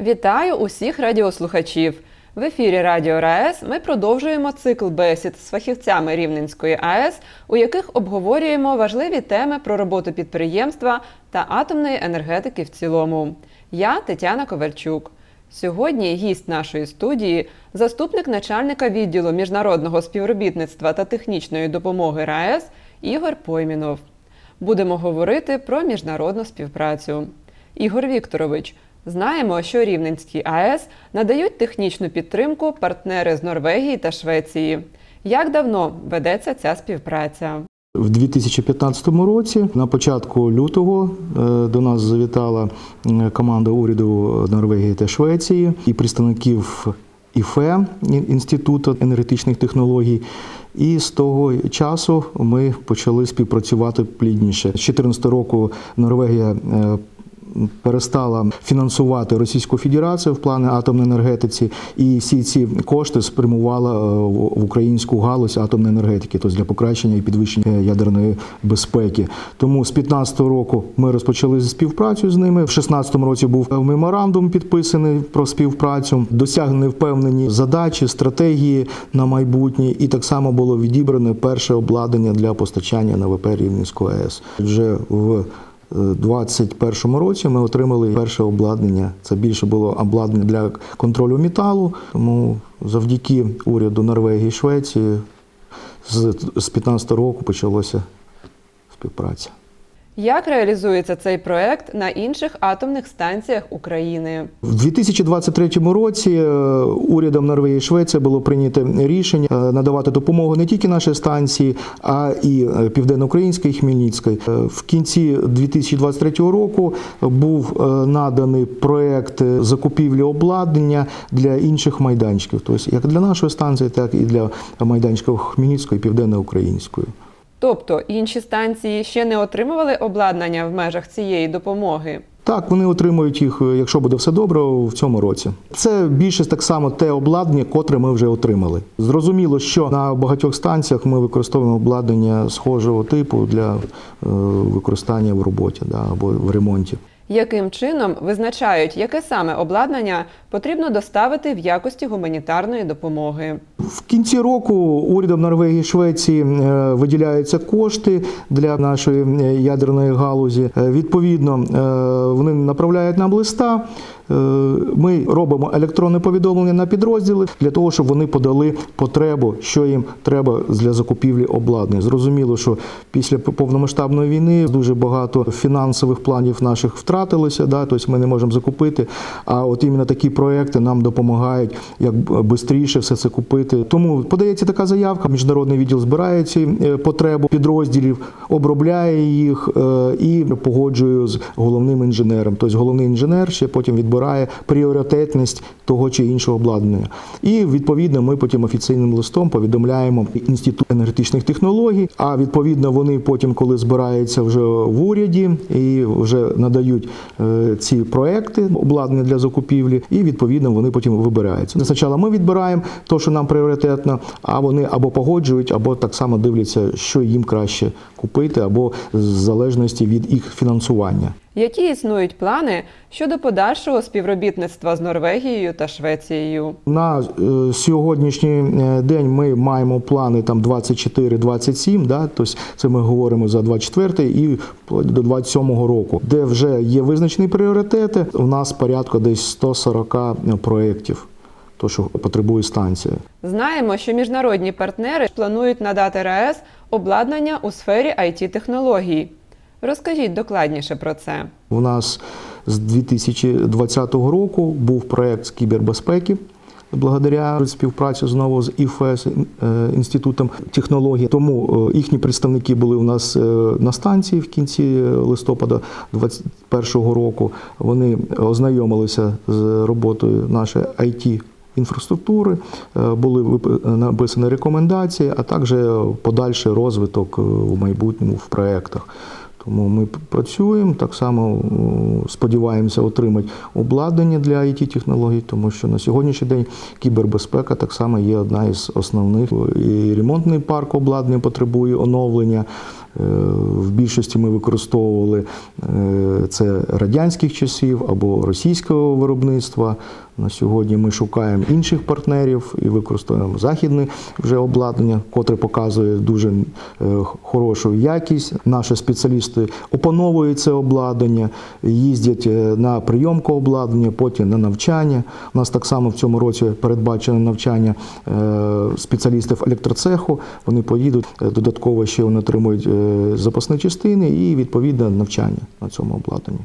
Вітаю усіх радіослухачів! В ефірі Радіо РаЕС ми продовжуємо цикл бесід з фахівцями Рівненської АЕС, у яких обговорюємо важливі теми про роботу підприємства та атомної енергетики в цілому. Я Тетяна Ковальчук. Сьогодні гість нашої студії, заступник начальника відділу міжнародного співробітництва та технічної допомоги РаЕС Ігор Поймінов. Будемо говорити про міжнародну співпрацю. Ігор Вікторович, знаємо, що Рівненській АЕС надають технічну підтримку партнери з Норвегії та Швеції. Як давно ведеться ця співпраця? В 2015 році, на початку лютого, е, до нас завітала е, команда уряду Норвегії та Швеції і представників ІФЕ інституту енергетичних технологій. І з того часу ми почали співпрацювати плідніше. З 2014 року Норвегія е, перестала фінансувати Російську Федерацію в плани атомної енергетиці, і всі ці кошти спрямувала е, в українську галузь атомної енергетики, тобто для покращення і підвищення ядерної безпеки. Тому з 2015 року ми розпочали співпрацю з ними. В 2016 році був меморандум підписаний про співпрацю, досягнені впевнені задачі, стратегії на майбутнє, і так само було відібране перше обладнання для постачання на ВП Рівненської АЕС. Вже в 2021 році ми отримали перше обладнання. Це більше було обладнання для контролю металу. Тому завдяки уряду Норвегії і Швеції з 2015 року почалася співпраця. Як реалізується цей проект на інших атомних станціях України? В 2023 році е, урядом Норвегії і Швеції було прийнято рішення е, надавати допомогу не тільки нашій станції, а і е, південноукраїнській і Хмельницькій. Е, В кінці 2023 року був наданий проект закупівлі обладнання для інших майданчиків, тобто як для нашої станції, так і для майданчиків Хмельницької і південноукраїнської. Тобто інші станції ще не отримували обладнання в межах цієї допомоги. Так, вони отримують їх, е, якщо буде все добре, в цьому році. Це більше так само те обладнання, котре ми вже отримали. Зрозуміло, що на багатьох станціях ми використовуємо обладнання схожого типу для е, використання в роботі да, або в ремонті. Яким чином визначають, яке саме обладнання потрібно доставити в якості гуманітарної допомоги? В кінці року урядом Норвегії і Швеції е, виділяються кошти для нашої е, ядерної галузі. Е, Відповідно, вони направляють нам листа. Ми робимо електронне повідомлення на підрозділи для того, щоб вони подали потребу, що їм треба для закупівлі обладнання. Зрозуміло, що після повномасштабної війни дуже багато фінансових планів наших втратилося. Да, тобто ми не можемо закупити. А от іменно такі проекти нам допомагають як швидше все це купити. Тому подається така заявка. Міжнародний відділ збирає ці е, потреби підрозділів, обробляє їх е, і погоджує з головним інженером. Тобто головний інженер ще потім відбирає пріоритетність того чи іншого обладнання. І відповідно ми потім офіційним листом повідомляємо інститут енергетичних технологій. А відповідно вони потім, коли збираються вже в уряді і вже надають е, ці проекти обладнання для закупівлі, і відповідно вони потім вибираються. Спочатку ми відбираємо те, що нам пріоритетно, а вони або погоджують, або так само дивляться, що їм краще купити, або в залежності від їх фінансування. Які існують плани щодо подальшого співробітництва з Норвегією та Швецією? На е, сьогоднішній е, день ми маємо плани там 24-27, да, тобто це ми говоримо за 24 і до 27 року, де вже є визначені пріоритети. У нас порядку десь 140 проєктів, то що потребує станція. Знаємо, що міжнародні партнери планують надати РаЕС обладнання у сфері it технологій Розкажіть докладніше про це. У нас з 2020 року був проєкт з кібербезпеки. Благодаря співпраці знову з ІФЕС е, інститутом технологій. Тому е, їхні представники були у нас е, на станції в кінці листопада 2021 року. Вони ознайомилися з роботою нашої IT інфраструктури, були написані рекомендації, а також подальший розвиток в майбутньому в проєктах. Тому ми працюємо так само сподіваємося отримати обладнання для it технологій, тому що на сьогоднішній день кібербезпека так само є одна із основних. І ремонтний парк обладнання потребує оновлення. В більшості ми використовували е, це радянських часів або російського виробництва. На сьогодні ми шукаємо інших партнерів і використовуємо західне вже обладнання, котре показує дуже е, хорошу якість. Наші спеціалісти опановують це обладнання, їздять е, на прийомку обладнання, потім на навчання. У нас так само в цьому році передбачено навчання е, спеціалістів електроцеху. Вони поїдуть додатково ще вони отримують запасні частини і відповідне навчання на цьому обладнанні.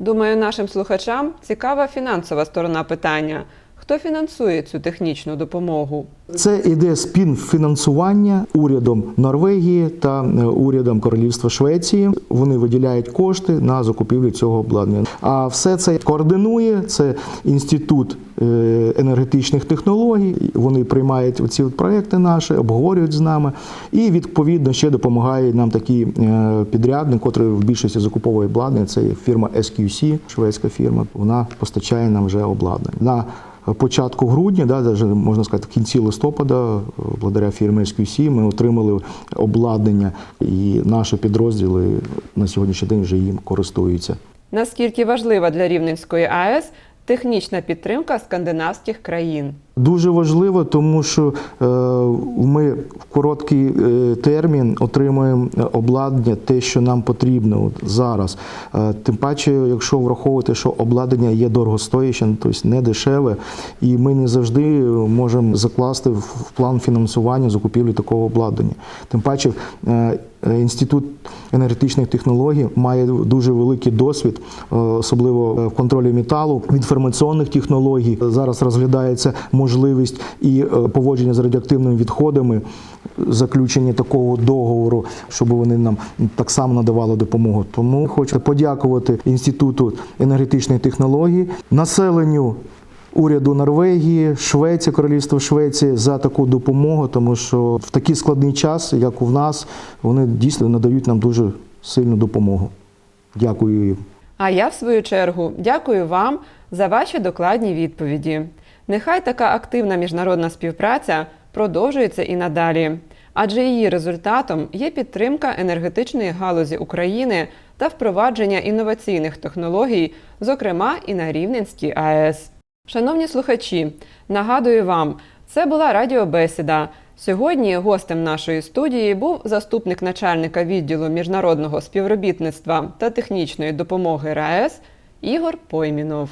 Думаю, нашим слухачам цікава фінансова сторона питання. Хто фінансує цю технічну допомогу? Це іде співфінансування урядом Норвегії та е, урядом Королівства Швеції. Вони виділяють кошти на закупівлю цього обладнання. А все це координує це інститут е, енергетичних технологій. Вони приймають ці проекти наші, обговорюють з нами, і відповідно ще допомагає нам такий е, підрядник, який в більшості закуповує обладнання. Це фірма SQC, шведська фірма. Вона постачає нам вже обладнання. На початку грудня, да, даже, можна сказати, в кінці листопада, благодаря фірмі SQC, ми отримали обладнання, і наші підрозділи на сьогоднішній день вже їм користуються. Наскільки важлива для Рівненської АЕС технічна підтримка скандинавських країн? Дуже важливо, тому що е, ми в короткий е, термін отримуємо е, обладнання, те, що нам потрібно зараз. Тим паче, якщо враховувати, що обладнання є дорогостоящим, тобто не дешеве, і ми не завжди можемо закласти в в план фінансування закупівлі такого обладнання. Тим паче, Інститут енергетичних технологій має дуже великий досвід, особливо в контролі металу, інформаційних технологій. Зараз розглядається можливість і е, поводження з радіоактивними відходами, заключення такого договору, щоб вони нам так само надавали допомогу. Тому хочу подякувати Інституту енергетичних технологій, населенню. Уряду Норвегії, Швеції, Королівства Швеції за таку допомогу, тому що в такий складний час, як у нас, вони дійсно надають нам дуже сильну допомогу. Дякую їм. А я, в свою чергу, дякую вам за ваші докладні відповіді. Нехай така активна міжнародна співпраця продовжується і надалі, адже її результатом є підтримка енергетичної галузі України та впровадження інноваційних технологій, зокрема і на Рівненській АЕС. Шановні слухачі, нагадую вам, це була радіобесіда. Сьогодні гостем нашої студії був заступник начальника відділу міжнародного співробітництва та технічної допомоги РаЕС Ігор Поймінов.